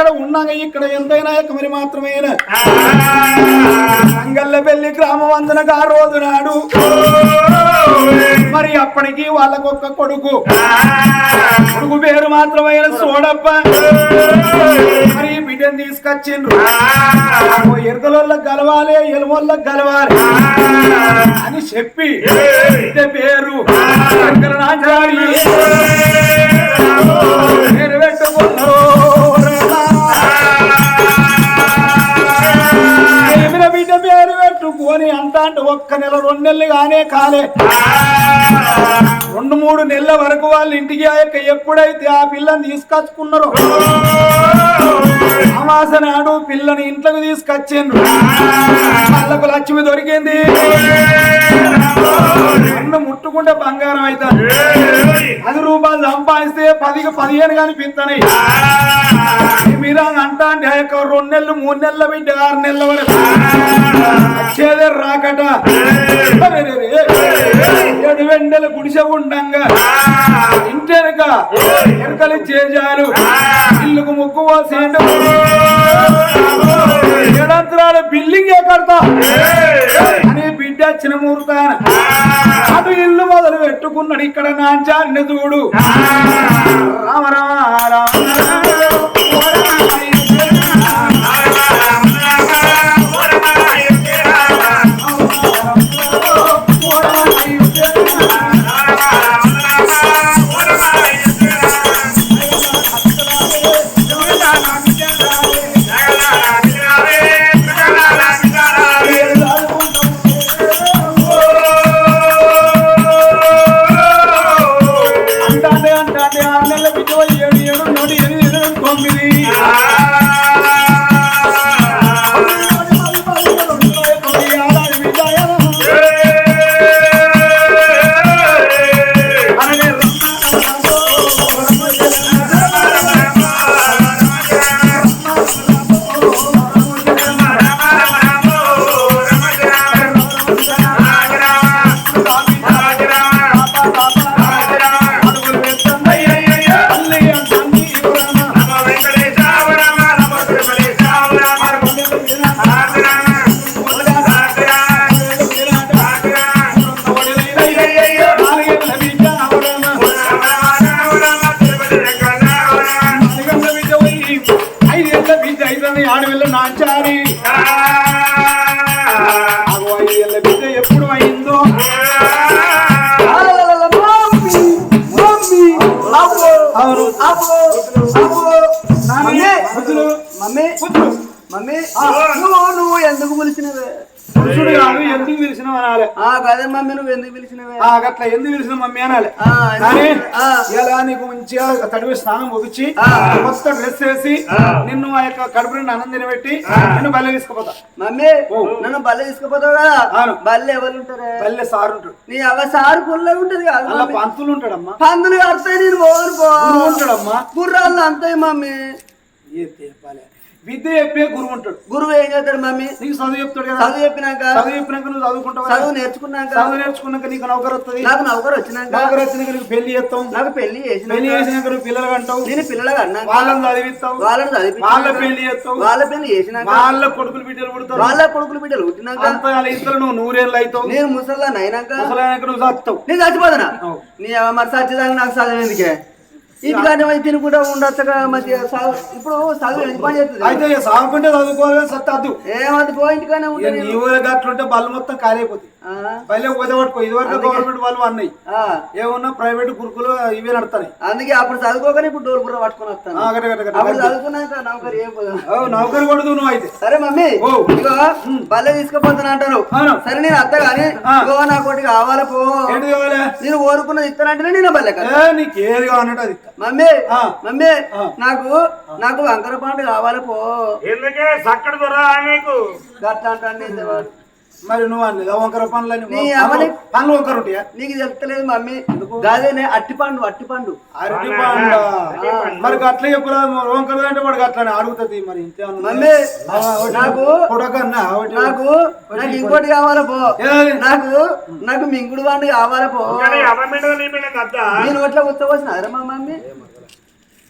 అక్కడ ఉన్నాక ఇక్కడ ఎంతైనా మరి మాత్రమేనా? అంగల్ల పెళ్ళి గ్రామం అందనకు ఆ రోజు నాడు. మరి అప్పటికి వాళ్ళకొక్క కొడుకు. కొడుకు పేరు మాత్రమైన సోడప్ప. మరి బిడ్డను తీసుకొచ్చిండ్రు. ఓ ఎరుకలోళ్ళకి కలవాలి ఎలుమోళ్ళకి కలవాలి అని చెప్పి బిడ్డ పేరు. శంకరనాచారి. అంటే ఒక్క నెల రెండు నెలలు కానే కాలే రెండు మూడు నెలల వరకు వాళ్ళ ఇంటికి ఆ యొక్క ఎప్పుడైతే ఆ పిల్లని తీసుకొచ్చుకున్నారో అమాస నాడు పిల్లని ఇంట్లోకి తీసుకొచ్చిండ్రు. వాళ్ళకు లక్ష్మి దొరికింది. రెండు ముట్టుకుంటే బంగారం అవుతుంది. పది రూపాయలు సంపాదిస్తే పదికి పదిహేను కనిపిస్తున్నాయి మీరు అంటా అంటే ఆ యొక్క రెండు నెలలు మూడు నెలల బిడ్డ ఆరు నెలల వరకు. వచ్చేదే రాకట. ఇంటెనక ఎనకలు ఇల్లుకు ముక్కు పోసేండు ఏడంతరాల బిల్డింగ్ ఎక్కడతా అని బిడ్డ వచ్చిన ముహూర్తాన. అటు ఇల్లు మొదలు పెట్టుకున్నాడు. ఇక్కడ నాచారిని చూడు. రామ రామ రామ. ఐదేళ్ళ బిడ్డ ఎప్పుడు అయిందో అవును నాని, బుద్ధులు, మమ్మీ బుద్ధులు. మమ్మీ నువ్వు నువ్వు ఎందుకు పిలిచినవే పురుషుడు కాదు ఎందుకు పిలిచినావు అనాలి? ఆ కదే మమ్మీ నువ్వు ఎందుకు పిలిచినవే? ఆ గట్ల ఎందుకు పిలిచిన మమ్మీ అనాలి? కానీ. ఇలా నీకు మంచిగా తడివి స్నానం ముగించి ఆ. కొత్త డ్రెస్ వేసి నిన్ను ఆ యొక్క కడుపు నుండి ఆనందం పెట్టి నిన్ను బల్లె తీసుకుపోతా. మమ్మీ. నన్ను బల్ల తీసుకుపోతావు కదా. బల్ల ఎవరు ఉంటారే? బల్లె సారు ఉంటాడు. నీ అవ్వ సారు పుల్ల ఉంటది కదా. పంతులు ఉంటాడమ్మా. పందులు కడతాయి నేను పోను పో. ఉంటాడమ్మా. గుర్రాలు అంతాయి మమ్మీ. ఏ చెప్పాలి విద్య చెప్పే గురువు ఉంటాడు. గురువు ఏం చేస్తాడు మమ్మీ? నీకు చదువు చెప్తాడు కదా. చదువు చెప్పినాక? చదువు చెప్పినాక నువ్వు చదువుకుంటావు. చదువు నేర్చుకున్నాక? చదువు నేర్చుకున్నాక నీకు నౌకరు వస్తుంది నాకు నౌకరు వచ్చినాక? నౌకరు వచ్చినాక నీకు పెళ్ళి చేస్తాం నాకు పెళ్ళి చేసిన పెళ్ళి చేసినాక నువ్వు పిల్లలు అంటావు నేను పిల్లలుగా అన్నాక వాళ్ళని చదివిస్తావు. వాళ్ళని చదివి వాళ్ళ పెళ్ళి చేస్తావు. వాళ్ళ పెళ్ళి చేసినాక? వాళ్ళ కొడుకులు బిడ్డలు పుడతారు. వాళ్ళ కొడుకులు బిడ్డలు పుట్టినాక? అంత ఇద్దరు నువ్వు నూరేళ్ళు అవుతావు. నేను ముసలాన్ని అయినాక? ముసలాయనకు నువ్వు చస్తావు నేను చచ్చిపోతున్నా. నీ మరి చచ్చేదానికి నాకు చదువు ఎందుకే? ఇంటికానే పోయి తినుకుంటా ఉండొచ్చగా మంచిగా ఇప్పుడు చదువు ఎందుకు పని చేస్తుంది. అయితే సాగుకుంటే చదువుకోవాలి సత్తద్దు ఏమంది పో ఇంటికానే ఉంటే నీ ఊరే గట్లుంటే బళ్ళు మొత్తం కాలేకపోతుంది ఆ, పల్లె కుదవట్టుకో ఇదివరకు గవర్నమెంట్ వాళ్ళు అన్నాయి. ఏమన్నా ప్రైవేట్ గురుకులు ఇవే నడతాయి అందుకే అప్పుడు చదువుకోగానే ఇప్పుడు డోర్ బుర్ర పట్టుకొని వస్తాను. అప్పుడు చదువుకున్నాక నౌకరు ఏం నౌకరు కొడుతు నువ్వు అయితే. సరే మమ్మీ. ఇగో బల్లె తీసుకుపోతున్నా అంటారు. సరే నేను అత్త కానీ. ఇగో నాకు ఒకటి కావాలి పో. నేను కోరుకున్నది ఇస్తానంటేనే నేను బల్లె కావాలంటే అది. మమ్మీ. మమ్మీ. నాకు నాకు వంకర పండు కావాలి పో ఎందుకే సక్కడి దొరా నీకు గట్లా అంటాను ఇంతవాడు. మరి నువ్వు అన్నది వంకర పనులని పనులు వంకర ఉంటాయా? నీకు చెప్తలేదు మమ్మీ. గదేనే అట్టి పండు అట్టి పండు. అరటి పండు. మరి గట్ల చెప్పురా వంకర అంటే వాడు గట్లనే అడుగుతుంది మరి ఇంతే. మమ్మీ నాకు కొడకన్నా నాకు నాకు ఇంకోటి కావాలి పో? నాకు నాకు మింగుడు పండు కావాలి పో. నేను ఒట్లా ఉత్తవచ్చిన అరే మా మమ్మీ?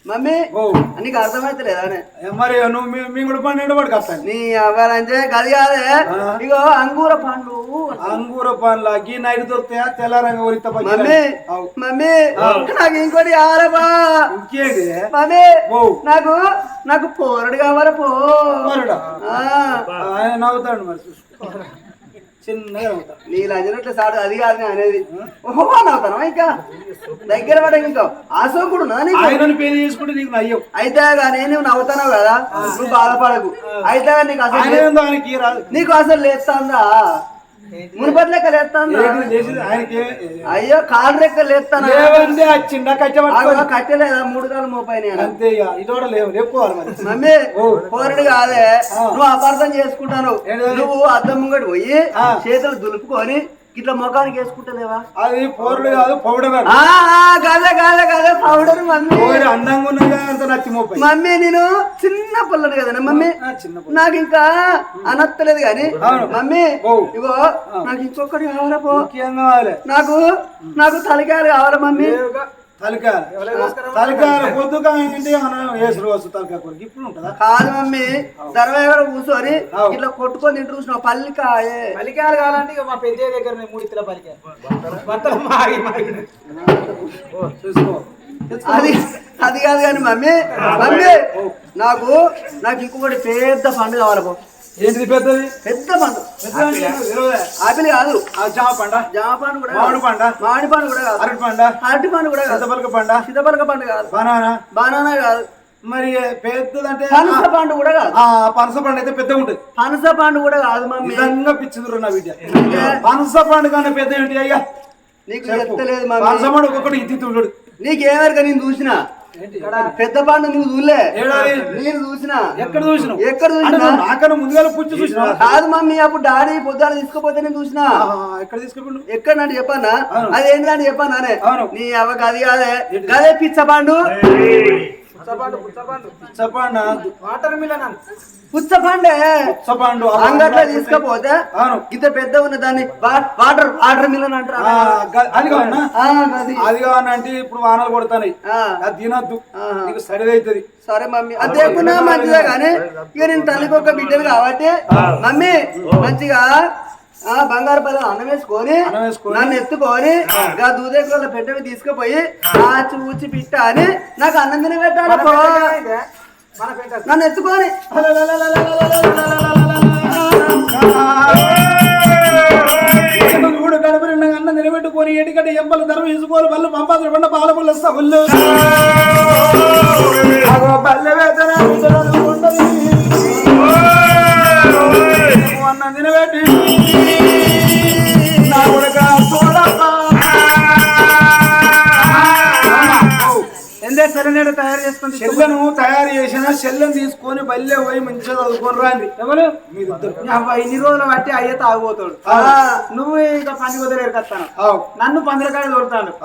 మమ్మీ నీకు అర్థమైతలేదా మరి నువ్వు మీ- కూడా పడి కట్టాను నీ అవ్వాలంటే గది కాదే. ఇగో అంగూర పండు అంగూర పండ్ల గీ నైట్ దొరుకుతాయా? తెల్లారంగా ఉరిత మమ్మీ మమ్మీ నాకు ఇంకోటి కావాలబ్బా ఇంకేంటి? మమ్మీ ఓ. నాకు నాకు పోరడు కావాలి పోరడా? నవ్వుతాడు మరి చూసుకో. చిన్నగా నీ లంజనట్ల సాడు అది కాదు నేను అనేది. ఓహో నవ్వుతాను ఇంకా? దగ్గర పడ ఇంకా. ఆశోకుడు ఆయనను పెళ్ళి చేసుకుంటే నీకు అయితే కానీ నువ్వు నవ్వుతున్నావు కదా? నువ్వు బాధపడకు. అయితే నీకు అసలు నీకు అసలు లేస్తాందా? లెక్క ఏ- అయ్యో కాలు రెక్క లేస్తానా చిన్న కట్టెలేదా? మూడు కాలు మోపై నేను అంతే ఇక ఇది కూడా లేవు లేపుకోవాలి మమ్మీ పోరడు కాదే. నువ్వు అపార్థం చేసుకుంటాను? నువ్వు అద్దం ముంగడు పోయి. చేతులు దులుపుకొని ఇట్లా ముఖానికి వేసుకుంటలేవా అది పౌరుడు కాదు పౌడర్ కాదు గదే గదే పౌడర్ మమ్మీ. అందంగా ఉన్నది మమ్మీ నేను చిన్న పిల్లడు కదా మమ్మీ. నాకు ఇంకా అనత్తలేదు కానీ. మమ్మీ. ఇగో నాకు ఇంకొకటి కావాలా పో. నాకు నాకు తలకాయలు కావాలా మమ్మీ. తలకాయ. తలకాయ పొద్దుగా ఏంటి వేసుడు వస్తుంది తలకాయ కొరకు ఇప్పుడు ఉంటుందా? కాదు మమ్మీ దర్వాజ కూర్చొని. ఇట్లా కొట్టుకొని తింటూ చూసిన పల్లికాయే. పలికాయలు కావాలంటే ఇక మా పెద్ద దగ్గర మూడు చూసుకో. అది అది కాదు కానీ మమ్మీ మమ్మీ నాకు నాకు ఇంకొకటి పెద్ద పండు కావాలి ఏంటిది పెద్దది? పెద్ద పండు. ఆపిల్. కాదు. జామ పండ? జామ పండు కూడా మామిడి. పండ? మామిడి పండు కూడా కాదు. అరటి పండ? అరటి పండు కూడా పెద్దపలక పండ? సీతపలక పండు కాదు. బనానా? బనానా కాదు. మరి పెద్దదంటే పనస పండు కూడా కాదు. పనస పండు అయితే పెద్దగా ఉంటుంది. పనస పండు కూడా కాదు నిజంగా పిచ్చిదురు నా విద్య. పనస పండు కన్నా పెద్ద ఏంటి అయ్యా? నీకు పనస పండు ఒక్కొక్కటి ఇది చూడు నీకేమరిక నేను చూసిన? పెద్ద పండు నువ్వు ఏడాది? నేను చూసిన. ఎక్కడ చూసినావు? ఎక్కడ చూసినా? నాకన్నా ముందుగా పుచ్చి చూసినావు? కాదు మమ్మీ అప్పుడు డాడీ పొద్దున తీసుకుపోతే నేను చూసిన. ఎక్కడ తీసుకెళ్ళి ఎక్కడ నన్ను చెప్పానా. అదేంటి చెప్పాను నానే అవును. నీ అవ్వ గది కాదే. గదే పిచ్చ పండు పుచ్చపండు పుచ్చపండు వాటర్ మిలన్ అని. పుచ్చ పండే చెప్పండు అంగట్లో తీసుకపోతే అవును. ఇంత పెద్ద ఉన్న దాన్ని వాటర్ వాటర్ మిలన్ అంటారు. అది కావన్నా ఇప్పుడు వానలు కొడతాయి ఆ, అది తినద్దు. ఆహా. నీకు సరిదవుతుంది సరే మమ్మీ. అది లేకున్నా మంచిదే కానీ ఇక నేను తల్లికి ఒక బిడ్డలు కాబట్టి మమ్మీ మంచిగా ఆ బంగారు పల్లె అన్నం వేసుకొని. నన్ను ఎత్తుకొని గా దూదేకుల పెట్టవి తీసుకుపోయి ఆ. చూచి పిట్ట అని నాకు అన్నం తిన పెట్టాలి పో. మన పెద్ద నన్ను ఎత్తుకొని. కూడా గడపడి అన్న నిలబెట్టుకొని ఎడికంటే ఎంపలు ధర వేసుకోవాలి వాళ్ళు పంపాదులు పండ పాల పుల్ల సవుళ్ళు అగో పల్లె వేతన అన్న నిలబెట్టి. నా కొడుక చూడమ్మా. ఎందే సరైన తయారు చేసుకుంది? చెల్లెను తయారు చేసిన చెల్లెని తీసుకొని బల్లె పోయి మంచిగా చదువుకొని రండి ఎవరు? అవ్వ ఇన్ని రోజులు బట్టి అయ్యే తాగుపోతాడు. నువ్వు ఇంకా పని వదిలేరుకొస్తాను అవు. నన్ను పందిరకాయ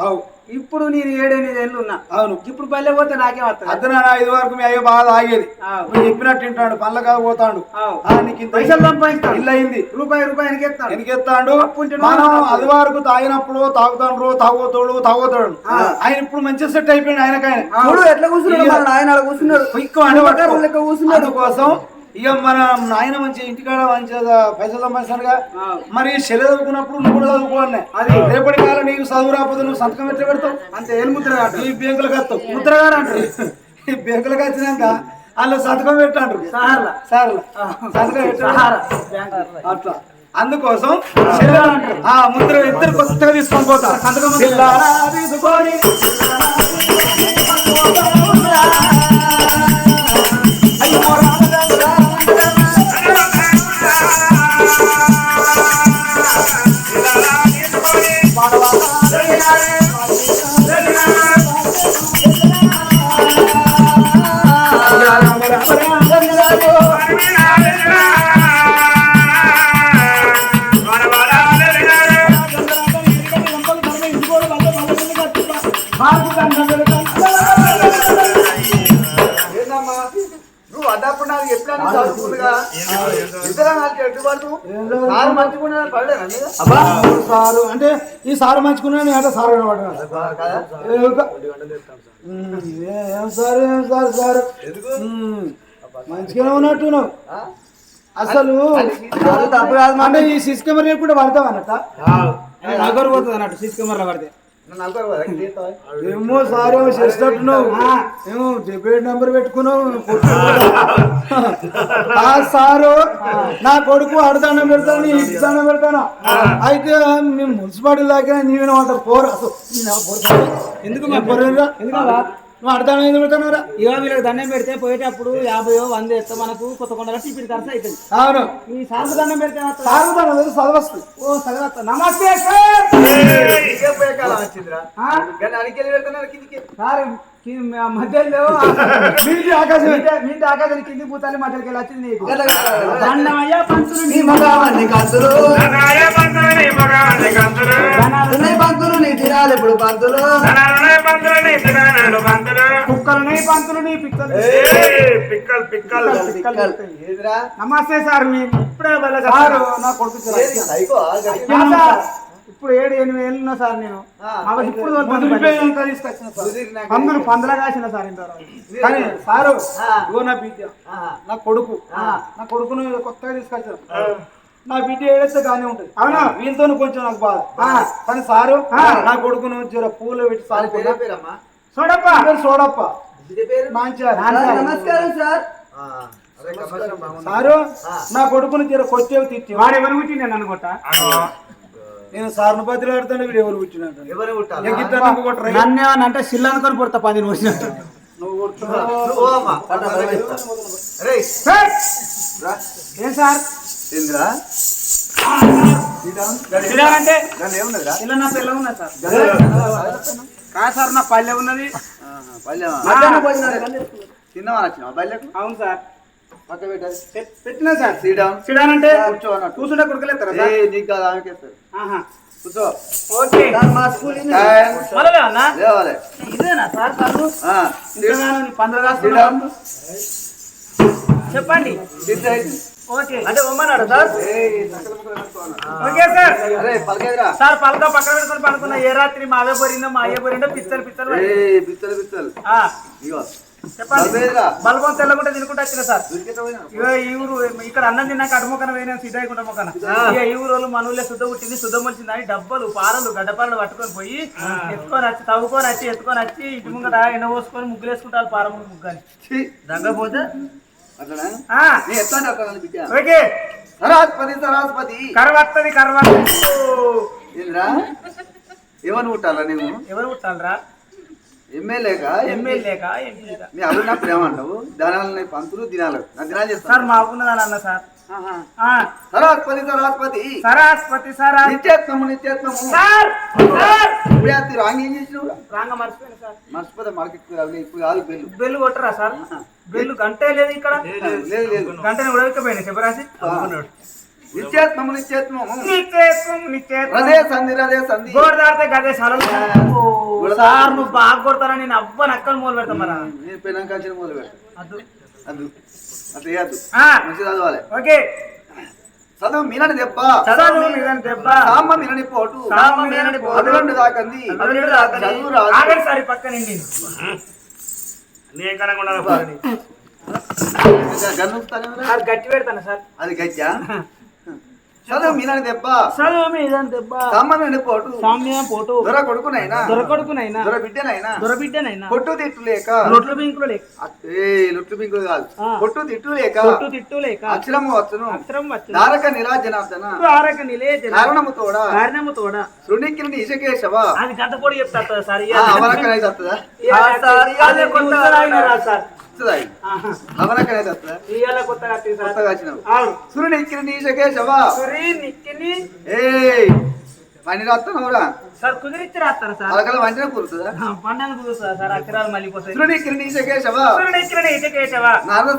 అవు. ఇప్పుడు నేను ఏడెనిమిది ఏళ్ళు ఉన్నా. అవును. ఇప్పుడు పల్లె పోతే నాకే వస్తుంది అద్దనాడు ఐదు వరకు మీ అయ్యో బాగా ఆగేది. నువ్వు చెప్పినట్టు తింటాడు పళ్ళ కాదు పోతాడు. పైసలు సంపాదిస్తాడు. ఇల్లు అయింది రూపాయి రూపాయి ఎనకెత్తాడు ఎనికెత్తాడు మనం అది వరకు తాగినప్పుడు తాగుతాడు తాగుతాడు. తాగుతాడు ఆయన ఇప్పుడు మంచి సెట్ అయిపోయింది ఆయనకాయన ఎట్లా కూర్చున్నాడు ఆడ కూర్చున్నాడు. ఎక్కువ కూర్చున్నాడు. కోసం ఇక మన నాయన మంచి ఇంటికాడ మంచిగా పైసలు సంపాదిస్తాడుగా. మరి చెల్లె చదువుకున్నప్పుడు నువ్వు కూడా చదువుకోవాలి అది రేపటి కాలం నీకు చదువు రాకపోతే నువ్వు సంతకం ఎట్లా పెడతావు? అంతే ఏలు ముద్ర కాదు. ఈ బ్యాంకులకు వస్తావు ముద్రగారు అంటారు. ఈ బ్యాంకులకు వచ్చినాక వాళ్ళు సంతకం సార్లు సంతకం పెట్టండి సహారా బ్యాంక్ అట్లా అందుకోసం ఆ. ముద్ర ఇద్దరు కొత్తగా తీసుకొని పోతా. సంతకం తీసుకొని అయ్యో నువ్వు అదప్పుడు నాకు ఎప్పుడన్నా చదువుకుంటుగా? ఇద్దరు నాకు సార్ అబ్బా సారు అంటే ఈ సారు మంచుకున్నా నేను అంటే సారు ఏం సార్ ఏం సార్ సార్? ఉమ్, మంచిగానే ఉన్నట్టు నువ్వు ఆ? అసలు అది తప్పు కాదు అంటే ఈ సిస్ కెమెరా కూడా పడతావు అన్నట్ట? నగరు పోతుంది అన్నట్టు సీసీ కెమెరా పడితే? ఏమో సార్ ఏమో చేసినట్టున్నావు ఏమో డెబిట్ నెంబర్ పెట్టుకున్నావు ఆ. సారు నా కొడుకు అడదానం పెడతాను ఇడ్దానం పెడతాను. అయితే మేము మున్సిపాలిటీ దాకా నీవేనా అంటారు పోరు. అసలు. ఎందుకు నేను పోరురా? నువ్వు అడదానం ఎందుకు పెడతానురా? ఇవ వీళ్ళకి దండం పెడితే పోయేటప్పుడు యాభై వంద ఎత్తే మనకు కొత్త కొండల టికెట్ ఖర్చు అవుతుంది అవును. ఈ సార్కు దండం పెడితే దాని దగ్గర చదవస్తుంది ఓ సగరత్త నమస్తే సార్. పోయే కాలం వచ్చిందిరా. అడిగి కిందికి. సార్ మధ్యలో మీది ఆకాశం. మీదే- మీ దాకా కింది పూతాలి మధ్యలోకి వెళ్ళి వచ్చింది నీకు. దండమయ్య పంతులు నీ మగవాణ్ణి కంతులు. పంతులు నీ తినాలి ఇప్పుడు పంతులు ధనాలనే బంధువులు నీ తినాడు బంధులు కుక్కలు నీ పంతులు నీ పిక్కలు. ఏయ్, పిక్కల్ పిక్కల్. ఏదిరా? నమస్తే సార్ మీ ఇప్పుడే సారు వెళ్ళగలరు నా కొడుకు. ఇప్పుడు ఏడు ఎనిమిది ఏళ్ళు ఉన్నా సార్ నేను. ఇప్పుడు సార్. పందులు పందుల కాసిన సార్ ఇంతవరకు కానీ సారు. ఇగో నా బిడ్డ. నా కొడుకు. నా కొడుకును కొత్తగా తీసుకొచ్చారు. నా బిడ్డ ఏడైతే గానే ఉంటది. అవునా? వీళ్ళతో కొంచెం నాకు బాధ. కానీ సారు. నా కొడుకును జర పూలు పెట్టి పేరమ్మా? చూడప్ప సోడప్ప. సార్, నమస్కారం సార్. సారు. నా కొడుకును జర కొచ్చేవి తిట్టి. వాడు ఎవరు పుట్టి నేను అనుకుంటా నేను సార్ను బతిలో ఆడుతాను వీడు ఎవరు కూర్చున్నాడు ఎవరు పుట్టాలా? నన్ను అంటే సిల్లు అనుకొని పుడతా పది నువ్వు. ఏం సార్? ఏందిరా? అంటే? ఇలా నా పిల్ల ఉన్నా సార్? కాదు సార్ నా పల్లె ఉన్నది? భోజనాలు తిన్నావా నచ్చినావా పల్లెకు? అవును సార్. పెట్టినా సార్. సీట్ డౌన్ సిడానంటే కూర్చో అన్నట్టు. కూర్చుంటే కుడకలేస్తారా సార్? నీకు కాదు ఆమెకి వేస్తారు ఆహా. కూర్చో. ఓకే. మా స్కూల్ మొదలే అన్నా లేవాలి. ఇదేనా సార్ చెప్పండి. ఓకే. అంటే ఉమ్మన్నాడు సార్. Okay sir. అరే పలకేదిరా? సార్ పలక పక్కన పెట్టుకొని పడుకున్నా ఏ రాత్రి మా అవే పోరిందో మా అయ్యే పోరిందో పిచ్చలు పిచ్చలు. పడి. ఏ చెప్పండి. బల్బం తెల్లకుంటే తినుకుంటా వచ్చిన సార్. ఈ ఊరు ఇక్కడ అన్నం తిన్నాక అటుముఖన పోయినా సీతాయికుంట మొక్కన ఇక ఈ ఊరు వాళ్ళు మన ఊళ్ళో శుద్ధ పుట్టింది శుద్ధ డబ్బలు పారలు గడ్డపారలు పట్టుకొని పోయి ఎత్తుకొని వచ్చి తవ్వుకొని వచ్చి ఎత్తుకొని వచ్చి ఇంటి ముంగట ఎండ పోసుకొని ముగ్గులు వేసుకుంటారు పార ముందు ముగ్గుని. దగ్గపోతే ఓకే. సరాస్పతి సరాస్పతి. కరవత్తది కరవత్తది. ఏంద్రా? ఏమని పుట్టాలా నువ్వు ఎవరు పుట్టాలరా? ఎమ్మెల్యేగా ఎమ్మెల్యేకా ఎంపీగా. మీ నాకు ఏమంటావు దానాలని పంతులు దినాలు. దినాలు సార్ చేస్తాను మా ఉన్నదని అన్న సార్ సరాస్పతి సరాస్పతి. సరాస్పతి సార్ నిత్యత్వము నిత్యత్వము సార్ సార్. ఇప్పుడే రాంగ్ ఏం చేసినావు? రాంగ మర్చిపోయిన సార్. మర్చిపోతే మార్కెట్ ఇప్పుడు కాదు బెల్లు. బెల్లు కొట్టరా సార్? బెల్లు గంటే లేదు ఇక్కడ? లేదు లేదు. గంటని ఉడవికపోయినా చెప్పరాసి నిత్యత్వము నిత్యత్వము నిత్యేత్వం నిత్యేత్వం రదే సంధి రదే సంధి. గోడ దాడితే గదే సరళ సార్ నువ్వు బాగా కొడతారా నేను అవ్వ నక్కలు మూలు పెడతా మరి. నేను కాల్చిన మొదలు పెట్టు అద్దు. అద్దు. మంచి చదవాలి. ఓకే. చదువు మీనని దెబ్బ. చదువు మీదని దెబ్బ. సామ మీనని పోటు. సామ మీనని పోటు. దాకంది దాకని. చదువు రాదు. ఆగండి సార్ ఈ పక్క నిండి. నీ కనుక ఉండాలి పారని. ఇంకా గన్ను ఉంచుతానే కదా? సార్ గట్టి పెడతాను సార్. అది గజ్జా? చదువు మీనని దెబ్బ. చదువు మీదని దెబ్బ. సామ మీనని పోటు. సామ్య పోటు. దొర కొడుకునైనా. దొర బిడ్డనైనా. తిట్టు లేక. రొట్లు బింకులు లేక. ఏ బింకులు కాదు. కొట్టు తిట్టు లేక. తిట్టు లేక. అక్షరము వచ్చును. అక్షరం వచ్చిన. ఆరక నిలే కారణము తోడ. కారణము తోడ. శృణికిని ఇషకేశవ అది గంట కూడా చెప్తా సార్ అవనకనైతే వస్తుందా ఇవాళ కొత్తగా అయినారా సార్. కొత్తగా వచ్చినావు. అవును. సూర్యునికిని ఇషకేశవ సురీ నిక్కిని ఏయ్. పని రాస్తాను కూడా? సార్ కుదిరిచ్చి రాస్తారు సార్? అలకల పండుగ కుదురుతుందా? సార్? అక్షరాలు మళ్ళీ పోతాయి. కిరణీశ కేశవ? నారద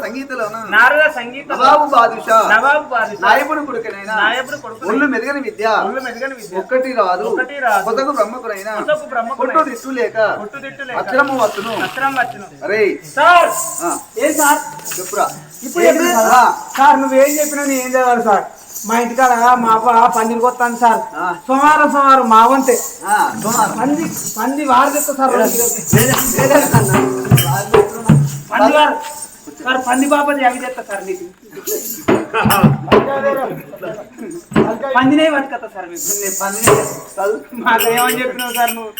నారద సంగీత నవాబు బాదుషా? నవాబు బాదుషా. నాయకుడు కొడుకునైనా? నాయకుడు కొడుకు ఒళ్ళు మెరుగని విద్య? ఒళ్ళు మెరుగని విద్య. ఒక్కటి రాదు. ఒకటి రాదు. కొత్తకు బ్రహ్మకునైనా? కొత్తకు. కొట్టు తిట్టు లేక కొట్టు తిట్టు లేక అక్షరము వస్తును అక్షరం వచ్చును. అరే. సార్! ఏం సార్? చెప్పురా. ఇప్పుడు సార్? నువ్వేం చెప్పినా నేను ఏం చదవాలి సార్? మా ఇంటికాడ మా అవ్వ పందిరికి వస్తాను సార్. సోమవారం సోమవారం మా వంతే. పంది పంది వారు చెప్తా సార్. పంది వారు సార్ పంది బాపతి అవి చెప్తా సార్ మీకు పందినే పట్టుకొస్తా సార్ మీకు నీ పని చదువు. మాకు ఏమని చెప్పినావు సార్ నువ్వు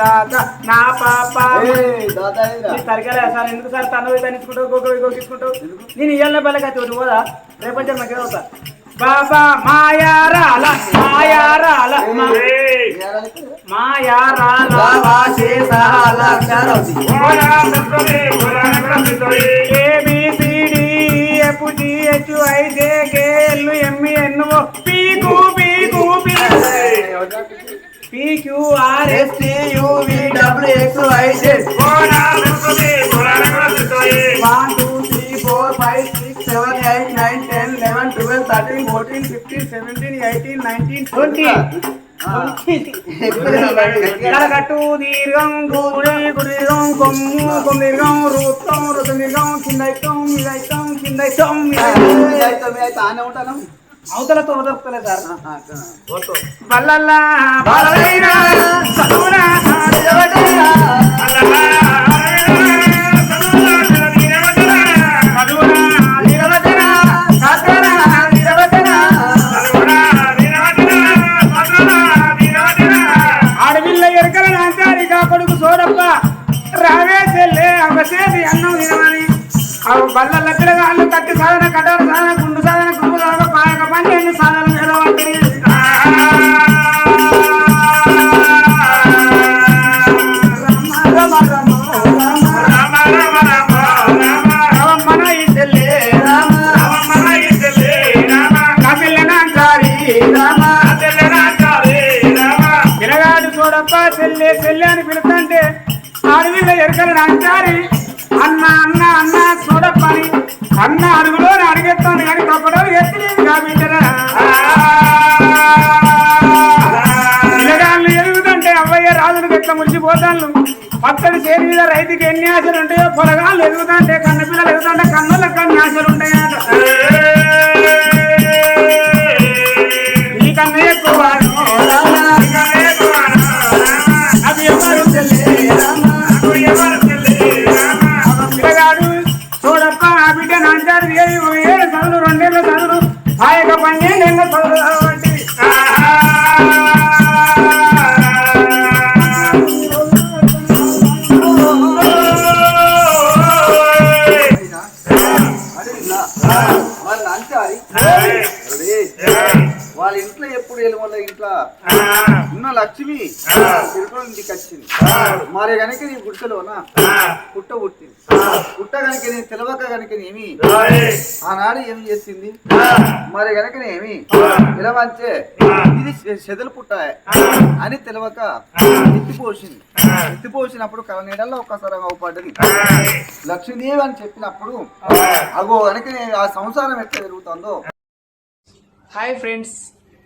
దాత, నా పాప. ఏయ్, దాదాయిరా. నీ సరిగా సార్ ఎందుకు సార్ తను తనిచ్చుకుంటావు గోగో గోకించుకుంటావు? నేను ఇయ్యాల బెల్లకైతే ఒకటి పోదా? రేపంచే నాకు అవుతా బాబా మాయారాల మాయారాల మాయారాల బాబా శేషాల అక్షరవతి. P Q R S T U V W X సిద్ధోయి. One two three four five six seven eight nine ten eleven twelve thirteen fourteen fifteen seventeen eighteen nineteen twenty కలకట్టు దీర్ఘం గుడి గుడిర్ఘం కొమ్ము కొమ్మిర్ఘం రుత్తం రుతమిర్ఘం కిందైతం మీదైతం కిందైతం మీ అయితే ఆనే ఉంటాను. అవతలతో వదలతలే సార్. అవసేది అన్నం తినమని. బల్ల లెక్కల గాళ్ళు కట్టి సాధన గుండు సాధన గుండు సాధన చూడప్ప చెల్లె చెల్లె అని పిలుస్తుంటే అడవిలో ఎరకల నాంచారి అన్న అన్న అన్న చూడప్పని అన్న అడుగులో అడిగేస్తాను కానీ తప్పడం ఎత్తలేదు కాబట్టి పక్కన చేరి మీద రైతుకి ఎన్ని ఆశలు ఉంటాయో పొలగాళ్ళు ఎదుగుతాంటే కన్న పిల్లలు ఎదుగుతాంటే కన్నులకు కన్ని ఆశలు ఉంటాయట. ఈ ఎక్కువ అది ఎవరు పిల్లగాడు చూడప్ప ఆ బిడ్డ నాంటారు ఏడు ఏడు రెండేళ్ళ చదువులు ఆ యొక్క పన్నెండేళ్ళ చదువులు ఉన్న లక్ష్మి తిరుపతి ఇంటికి వచ్చింది. మరి కనుక నీ గుడిసెలోన? పుట్ట పుట్టింది. పుట్ట కనుక నేను తెలవక కనుక ఏమి ఆనాడు ఏం చేసింది? మరి కనుక ఏమి తెలవంచే ఇది చెదలు పుట్ట అని తెలవక ఎత్తిపోసింది. ఎత్తిపోసినప్పుడు కలనీడల్లో ఒక్కసారి అవుపడ్డది. లక్ష్మీదేవి అని చెప్పినప్పుడు అగో కనుక ఆ సంసారం ఎట్లా జరుగుతుందో హాయ్ ఫ్రెండ్స్.